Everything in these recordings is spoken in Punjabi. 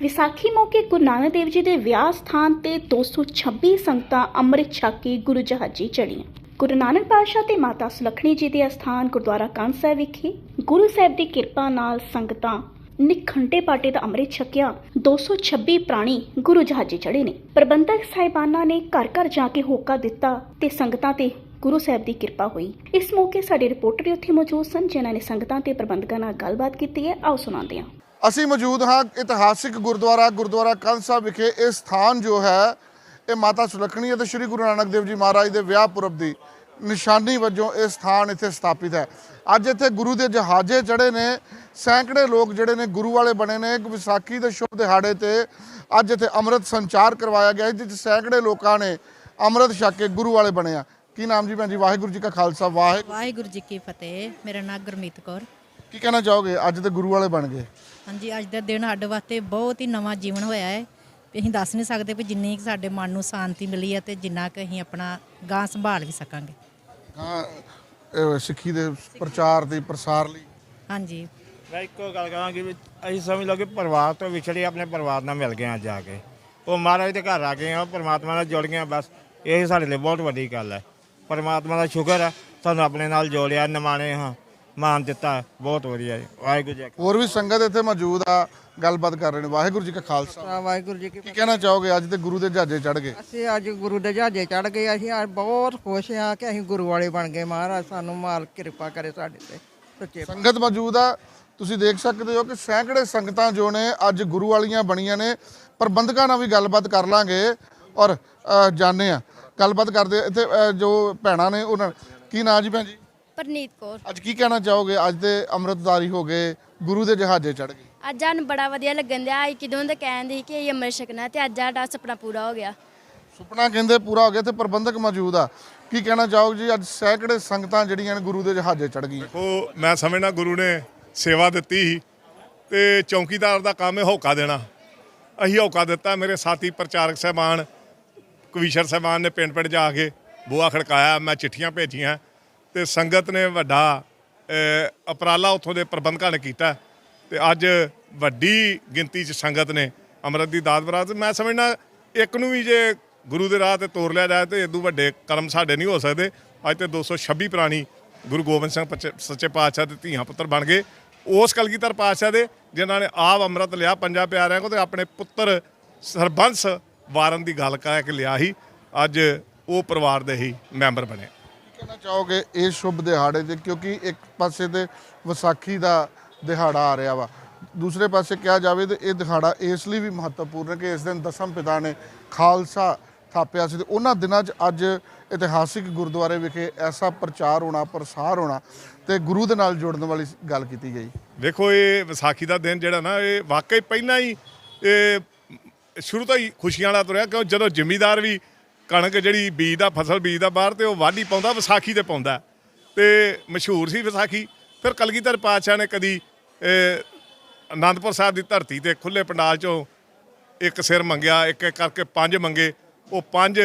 ਵਿਸਾਖੀ ਮੌਕੇ ਗੁਰੂ ਨਾਨਕ ਦੇਵ ਜੀ ਦੇ ਵਿਆਹ ਸਥਾਨ ਤੇ 226 ਸੰਗਤਾਂ ਅੰਮ੍ਰਿਤ ਛਕ ਕੇ ਗੁਰੂ ਜਹਾਜੀ ਚੜੀਆਂ ਗੁਰੂ ਨਾਨਕ ਪਾਤਸ਼ਾਹ ਤੇ ਮਾਤਾ ਸੁਲੱਖਣੀ ਜੀ ਦੇ ਅਸਥਾਨ ਗੁਰਦੁਆਰਾ ਕੰਨ ਸਾਹਿਬ ਵਿਖੇ ਗੁਰੂ ਸਾਹਿਬ ਦੀ ਕਿਰਪਾ ਨਾਲ ਸੰਗਤਾਂ ਨਿਖੰਡੇ ਪਾਟੇ ਦਾ ਅੰਮ੍ਰਿਤ ਛਕਿਆ। 226 ਪ੍ਰਾਣੀ ਗੁਰੂ ਜਹਾਜੀ ਚੜੇ ਨੇ। ਪ੍ਰਬੰਧਕ ਸਾਹਿਬਾਨਾਂ ਨੇ ਘਰ ਘਰ ਜਾ ਕੇ ਹੋਕਾ ਦਿੱਤਾ ਤੇ ਸੰਗਤਾਂ ਤੇ ਗੁਰੂ ਸਾਹਿਬ ਦੀ ਕਿਰਪਾ ਹੋਈ। ਇਸ ਮੌਕੇ ਸਾਡੇ ਰਿਪੋਰਟਰ ਉੱਥੇ ਮੌਜੂਦ ਸਨ, ਜਿਨ੍ਹਾਂ ਨੇ ਸੰਗਤਾਂ ਤੇ ਪ੍ਰਬੰਧਕਾਂ ਨਾਲ ਗੱਲਬਾਤ ਕੀਤੀ ਹੈ। ਆਓ ਸੁਣਾਉਂਦੇ ਹਾਂ। ਅਸੀਂ ਮੌਜੂਦ ਹਾਂ ਇਤਿਹਾਸਿਕ ਗੁਰਦੁਆਰਾ ਗੁਰਦੁਆਰਾ ਕੰਧ ਸਾਹਿਬ ਵਿਖੇ। ਇਹ ਸਥਾਨ ਜੋ ਹੈ, ਇਹ ਮਾਤਾ ਸੁਲੱਖਣੀ ਅਤੇ ਸ੍ਰੀ ਗੁਰੂ ਨਾਨਕ ਦੇਵ ਜੀ ਮਹਾਰਾਜ ਦੇ ਵਿਆਹ ਪੁਰਬ ਦੀ ਨਿਸ਼ਾਨੀ ਵਜੋਂ ਇਹ ਸਥਾਨ ਇੱਥੇ ਸਥਾਪਿਤ ਹੈ। ਅੱਜ ਇੱਥੇ ਗੁਰੂ ਦੇ ਜਹਾਜ਼ੇ ਚੜੇ ਨੇ। ਸੈਂਕੜੇ ਲੋਕ ਜਿਹੜੇ ਨੇ ਗੁਰੂ ਵਾਲੇ ਬਣੇ ਨੇ। ਇੱਕ ਵਿਸਾਖੀ ਦੇ ਸ਼ੁਭ ਦਿਹਾੜੇ ਤੇ ਅੱਜ ਇੱਥੇ ਅੰਮ੍ਰਿਤ ਸੰਚਾਰ ਕਰਵਾਇਆ ਗਿਆ। ਜਿਸ 'ਚ ਸੈਂਕੜੇ ਲੋਕਾਂ ਨੇ ਅੰਮ੍ਰਿਤ ਛਕ ਕੇ ਗੁਰੂ ਵਾਲੇ ਬਣੇ ਆ। ਕੀ ਨਾਮ ਜੀ ਭੈਣ ਜੀ? ਵਾਹਿਗੁਰੂ ਜੀ ਕਾ ਖਾਲਸਾ। ਵਾਹਿਗੁਰੂ ਵਾਹਿਗੁਰੂ ਜੀ ਕੀ ਫਤਿਹ। ਮੇਰਾ ਨਾਮ ਗੁਰਮੀਤ ਕੌਰ। ਕੀ ਕਹਿਣਾ ਚਾਹੋਗੇ? ਅੱਜ ਤੇ ਗੁਰੂ ਵਾਲੇ ਬਣ ਗਏ। ਹਾਂਜੀ ਅੱਜ ਦਾ ਦਿਨ ਸਾਡੇ ਵਾਸਤੇ ਬਹੁਤ ਹੀ ਨਵਾਂ ਜੀਵਨ ਹੋਇਆ ਹੈ। ਅਸੀਂ ਦੱਸ ਨਹੀਂ ਸਕਦੇ ਵੀ ਜਿੰਨੀ ਕੁ ਸਾਡੇ ਮਨ ਨੂੰ ਸ਼ਾਂਤੀ ਮਿਲੀ ਹੈ ਤੇ ਜਿੰਨਾ ਕੁ ਅਸੀਂ ਆਪਣਾ ਗਾਂ ਸੰਭਾਲ ਵੀ ਸਕਾਂਗੇ। ਹਾਂ ਇਹ ਸਿੱਖੀ ਦੇ ਪ੍ਰਚਾਰ ਦੇ ਪ੍ਰਸਾਰ ਲਈ। ਹਾਂਜੀ। ਮੈਂ ਇੱਕੋ ਗੱਲ ਕਰਾਂਗੀ ਵੀ ਅਸੀਂ ਸਮਝ ਲਓ ਕਿ ਪਰਿਵਾਰ ਤੋਂ ਵਿਛੜੇ ਆਪਣੇ ਪਰਿਵਾਰ ਨਾਲ ਮਿਲ ਗਏ ਹਾਂ ਜਾ ਕੇ। ਉਹ ਮਹਾਰਾਜ ਦੇ ਘਰ ਆ ਗਏ ਆ ਪਰਮਾਤਮਾ ਨਾਲ ਜੁੜ ਗਏ ਹਾਂ ਬਸ ਇਹ ਸਾਡੇ ਲਈ ਬਹੁਤ ਵੱਡੀ ਗੱਲ ਹੈ। ਪਰਮਾਤਮਾ ਦਾ ਸ਼ੁਕਰ ਹੈ ਸਾਨੂੰ ਆਪਣੇ ਨਾਲ ਜੋੜਿਆ ਨਿਮਾਣੇ ਹਾਂ। ਮਾਨ ਦਿੱਤਾ। ਬਹੁਤ ਵਧੀਆ ਜੀ। ਵਾਹਿਗੁਰੂ ਜੀ ਕਾ ਹੋਰ ਵੀ ਸੰਗਤ ਇੱਥੇ ਮੌਜੂਦ ਆ ਗੱਲਬਾਤ ਕਰ ਰਹੇ ਨੇ। ਵਾਹਿਗੁਰੂ ਜੀ ਕਾ ਖਾਲਸਾ। ਆ ਵਾਹਿਗੁਰੂ ਜੀ ਕੀ ਕੀ ਕਹਿਣਾ ਚਾਹੋਗੇ? ਅੱਜ ਤੇ ਗੁਰੂ ਦੇ ਜਹਾਜ਼ੇ ਚੜ ਗਏ। ਅਸੀਂ ਅੱਜ ਗੁਰੂ ਦੇ ਜਹਾਜ਼ੇ ਚੜ ਗਏ। ਅਸੀਂ ਅੱਜ ਬਹੁਤ ਖੁਸ਼ ਹਾਂ ਕਿ ਅਸੀਂ ਗੁਰੂ ਵਾਲੇ ਬਣ ਗਏ। ਮਹਾਰਾਜ ਸਾਨੂੰ ਮਾਲਕ ਕਿਰਪਾ ਕਰੇ ਸਾਡੇ ਤੇ। ਸੱਚੇ ਸੰਗਤ ਮੌਜੂਦ ਆ। ਤੁਸੀਂ ਦੇਖ ਸਕਦੇ ਹੋ ਕਿ ਸੈਂਕੜੇ ਸੰਗਤਾਂ ਜੋ ਨੇ ਅੱਜ ਗੁਰੂ ਵਾਲੀਆਂ ਬਣੀਆਂ ਨੇ। ਪ੍ਰਬੰਧਕਾਂ ਨਾਲ ਵੀ ਗੱਲਬਾਤ ਕਰ ਲਾਂਗੇ ਔਰ ਅ, ਜਾਣਦੇ ਆ। ਗੱਲਬਾਤ ਕਰਦੇ ਇੱਥੇ ਅ, ਜੋ ਭੈਣਾਂ ਨੇ ਉਹਨਾਂ ਕੀ ਨਾਂ ਜੀ ਭੈਣ ਜੀ? ਪਰਨੀਤ ਕੌਰ। ਅੱਜ ਕੀ ਕਹਿਣਾ ਚਾਹੋਗੇ? ਅੱਜ ਤੇ ਅੰਮ੍ਰਿਤਧਾਰੀ ਹੋ ਗਏ ਗੁਰੂ ਦੇ ਜਹਾਜ਼ੇ ਚੜ ਗਏ। ਅੱਜ ਸਾਨੂੰ ਬੜਾ ਵਧੀਆ ਲੱਗਣ ਦਿਆ। ਅਸੀਂ ਕਿਦੋਂ ਦਾ ਕਹਿੰਦੇ ਸੀ ਕਿ ਇਹ ਅੰਮ੍ਰਿਤ ਛਕਣਾ ਤੇ ਅੱਜ ਸਾਡਾ ਸੁਪਨਾ ਪੂਰਾ ਹੋ ਗਿਆ। ਸੁਪਨਾ ਕਹਿੰਦੇ ਪੂਰਾ ਹੋ ਗਿਆ ਤੇ ਪ੍ਰਬੰਧਕ ਮੌਜੂਦ ਆ। ਕੀ ਕਹਿਣਾ ਚਾਹੋਗੇ ਜੀ? ਅੱਜ ਸੈਂਕੜੇ ਸੰਗਤਾਂ ਜਿਹੜੀਆਂ ਨੇ ਗੁਰੂ ਦੇ ਜਹਾਜ਼ੇ ਚੜ ਗਈਆਂ। ਉਹ ਮੈਂ ਸਮਝਣਾ ਗੁਰੂ ਨੇ ਸੇਵਾ ਦਿੱਤੀ ਸੀ ਤੇ ਚੌਕੀਦਾਰ ਦਾ ਕੰਮ ਹੈ ਹੌਕਾ ਦੇਣਾ। ਅਸੀਂ ਹੌਕਾ ਦਿੱਤਾ। ਮੇਰੇ ਸਾਥੀ ਪ੍ਰਚਾਰਕ ਸਹਿਬਾਨ ਕਵੀਸ਼ਰ ਸਹਿਬਾਨ ਨੇ ਪਿੰਡ ਪਿੰਡ ਜਾ ਕੇ ਬੂਆ ਖੜਕਾਇਆ। ਮੈਂ ਚਿੱਠੀਆਂ ਭੇਜੀਆਂ। ਤੇ ਸੰਗਤ ਨੇ ਵੱਡਾ ਅਹ, ਉਪਰਾਲਾ ਉੱਥੋਂ ਦੇ ਪ੍ਰਬੰਧਕਾਂ ਨੇ ਕੀਤਾ। ਤੇ ਅੱਜ ਵੱਡੀ ਗਿਣਤੀ 'ਚ ਸੰਗਤ ਨੇ ਅੰਮ੍ਰਿਤ ਦੀ ਦਾਤ ਬਰਾਤ। ਮੈਂ ਸਮਝਣਾ ਇੱਕ ਨੂੰ ਵੀ ਜੇ ਗੁਰੂ ਦੇ ਰਾਹ ਤੇ ਤੋਰ ਲਿਆ ਜਾਏ ਤੇ ਇਦੋਂ ਵੱਡੇ ਕਰਮ ਸਾਡੇ ਨਹੀਂ ਹੋ ਸਕਦੇ। ਅੱਜ ਤੇ 226 ਪ੍ਰਾਣੀ ਗੁਰੂ ਗੋਬਿੰਦ ਸਿੰਘ ਪੱਚੇ- ਸੱਚੇ ਪਾਤਸ਼ਾਹ ਦੇ ਧੀਆਂ ਪੁੱਤਰ ਬਣ ਗਏ। ਉਸ ਕਲਗੀਧਰ ਪਾਤਸ਼ਾਹ ਦੇ ਜਿਨ੍ਹਾਂ ਨੇ ਆਪ ਅੰਮ੍ਰਿਤ ਲਿਆ ਪੰਜਾਂ ਪਿਆਰਿਆਂ ਕੋ ਤੇ ਆਪਣੇ ਪੁੱਤਰ ਸਰਬੰਸ ਵਾਰਨ ਦੀ ਗੱਲ ਕਹਿ ਕੇ ਲਿਆ ਸੀ। ਅੱਜ ਉਹ ਪਰਿਵਾਰ ਦੇ ਹੀ ਮੈਂਬਰ ਬਣੇ। ਕਹਿਣਾ ਚਾਹੋਗੇ ਇਸ ਸ਼ੁਭ ਦਿਹਾੜੇ ਤੇ ਕਿਉਂਕਿ ਇੱਕ ਪਾਸੇ ਤੇ ਵਿਸਾਖੀ ਦਾ ਦਿਹਾੜਾ ਆ ਰਿਹਾ ਵਾ। ਦੂਸਰੇ ਪਾਸੇ ਕਿਹਾ ਜਾਵੇ ਤੇ ਇਹ ਦਿਹਾੜਾ ਇਸ ਲਈ ਵੀ ਮਹੱਤਵਪੂਰਨ ਹੈ ਕਿ ਇਸ ਦਿਨ ਦਸਮ ਪਿਤਾ ਨੇ ਖਾਲਸਾ ਥਾਪਿਆ ਸੀ ਤੇ ਉਹਨਾਂ ਦਿਨਾਂ 'ਚ ਅੱਜ ਇਤਿਹਾਸਿਕ ਗੁਰਦੁਆਰੇ ਵਿਖੇ ਐਸਾ ਪ੍ਰਚਾਰ ਹੋਣਾ, ਪ੍ਰਸਾਰ ਹੋਣਾ ਤੇ ਗੁਰੂ ਦੇ ਨਾਲ ਜੁੜਨ ਵਾਲੀ ਗੱਲ ਕੀਤੀ ਗਈ। ਵੇਖੋ, ਇਹ ਵਿਸਾਖੀ ਦਾ ਦਿਨ ਜਿਹੜਾ ਨਾ, ਇਹ ਵਾਕਈ ਪਹਿਲਾਂ ਹੀ ਇਹ ਸ਼ੁਰੂ ਤੋਂ ਹੀ ਖੁਸ਼ੀਆਂ ਵਾਲਾ ਤੁਰਿਆ, ਕਿਉਂ? ਜਦੋਂ ਜ਼ਿਮੀਦਾਰ ਵੀ ਕਣਕ ਜਿਹੜੀ ਬੀਜ ਦਾ ਫਸਲ ਬੀਜ ਦਾ ਬਾਹਰ ਤੇ ਉਹ ਵਾਢੀ ਪਾਉਂਦਾ ਵਿਸਾਖੀ ਤੇ ਪਾਉਂਦਾ। ਤੇ ਮਸ਼ਹੂਰ ਸੀ ਵਿਸਾਖੀ। ਫਿਰ ਕਲਗੀਧਰ ਪਾਤਸ਼ਾਹ ਨੇ ਕਦੀ ਇਹ, ਅਨੰਦਪੁਰ ਸਾਹਿਬ ਦੀ ਧਰਤੀ ਤੇ ਖੁੱਲੇ ਪੰਡਾਲ ਚੋਂ ਇੱਕ ਸਿਰ ਮੰਗਿਆ ਇੱਕ ਇੱਕ ਕਰਕੇ ਪੰਜ ਮੰਗੇ। ਉਹ ਪੰਜ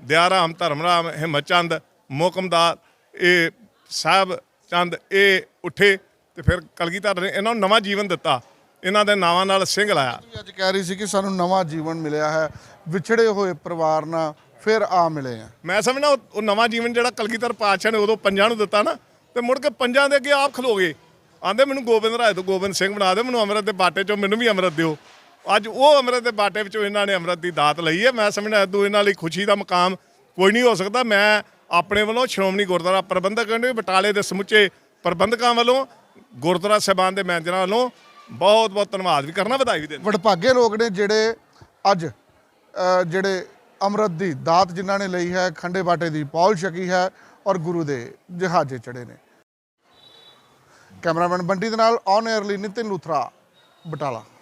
ਦਿਆਰਾਮ ਧਰਮਰਾਮ ਹਿੰਮਤਚੰਦ ਮੋਕਮਦਾਰ ਇਹ ਸਾਹਿਬ ਚੰਦ ਇਹ ਉੱਠੇ ਤੇ ਫਿਰ ਕਲਗੀਧਰ ਨੇ ਇਹਨਾਂ ਨੂੰ ਨਵਾਂ ਜੀਵਨ ਦਿੱਤਾ। ਇਹਨਾਂ ਦੇ ਨਾਵਾਂ ਨਾਲ ਸਿੰਘ ਲਾਇਆ। ਅੱਜ ਕਹਿ ਰਹੀ ਸੀ ਕਿ ਸਾਨੂੰ ਨਵਾਂ ਜੀਵਨ ਮਿਲਿਆ ਹੈ ਵਿਛੜੇ ਹੋਏ ਪਰਿਵਾਰ ਨਾਲ ਫਿਰ ਆ ਮਿਲੇ ਆ। ਮੈਂ ਸਮਝਣਾ ਉਹ ਉਹ ਨਵਾਂ ਜੀਵਨ ਜਿਹੜਾ ਕਲਗੀਧਰ ਪਾਤਸ਼ਾਹ ਨੇ ਉਦੋਂ ਪੰਜਾਂ ਨੂੰ ਦਿੱਤਾ ਨਾ ਤੇ ਮੁੜ ਕੇ ਪੰਜਾਂ ਦੇ ਅੱਗੇ ਆਪ ਖਲੋਗੇ ਆਂਦੇ ਮੈਨੂੰ ਗੋਬਿੰਦ ਰਾਏ ਤੋਂ ਗੋਬਿੰਦ ਸਿੰਘ ਬਣਾ ਦੇ ਮੈਨੂੰ ਅੰਮ੍ਰਿਤ ਦੇ ਬਾਟੇ ਚੋਂ ਮੈਨੂੰ ਵੀ ਅੰਮ੍ਰਿਤ ਦਿਓ। ਅੱਜ ਉਹ ਅੰਮ੍ਰਿਤ ਦੇ ਬਾਟੇ ਵਿੱਚੋਂ ਇਹਨਾਂ ਨੇ ਅੰਮ੍ਰਿਤ ਦੀ ਦਾਤ ਲਈ ਹੈ। ਮੈਂ ਸਮਝਣਾ ਇਦੋਂ ਇਹਨਾਂ ਲਈ ਖੁਸ਼ੀ ਦਾ ਮਕਾਮ ਕੋਈ ਨਹੀਂ ਹੋ ਸਕਦਾ। ਮੈਂ ਆਪਣੇ ਵੱਲੋਂ ਸ਼੍ਰੋਮਣੀ ਗੁਰਦੁਆਰਾ ਪ੍ਰਬੰਧਕ ਕਮੇਟੀ ਬਟਾਲੇ ਦੇ ਸਮੁੱਚੇ ਪ੍ਰਬੰਧਕਾਂ ਵੱਲੋਂ ਗੁਰਦੁਆਰਾ ਸਾਹਿਬਾਨ ਦੇ ਮੈਨੇਜਰਾਂ ਵੱਲੋਂ ਬਹੁਤ ਬਹੁਤ ਧੰਨਵਾਦ ਵੀ ਕਰਨਾ ਵਧਾਈ ਵੀ ਦੇਣਾ। ਵਡਭਾਗੇ ਲੋਕ ਨੇ ਜਿਹੜੇ ਅੱਜ ਜਿਹੜੇ ਅੰਮ੍ਰਿਤ ਦੀ ਦਾਤ ਜਿਨ੍ਹਾਂ ਨੇ ਲਈ ਹੈ, ਖੰਡੇ ਬਾਟੇ ਦੀ ਪੌਲ ਛਕੀ ਹੈ ਔਰ ਗੁਰੂ ਦੇ ਜਹਾਜ਼ੇ ਚੜੇ ਨੇ। ਕੈਮਰਾਮੈਨ ਬੰਟੀ ਦੇ ਨਾਲ ਔਨ 에ਅਰ ਨਿਤਿਨ ਲੂਥਰਾ, ਬਟਾਲਾ।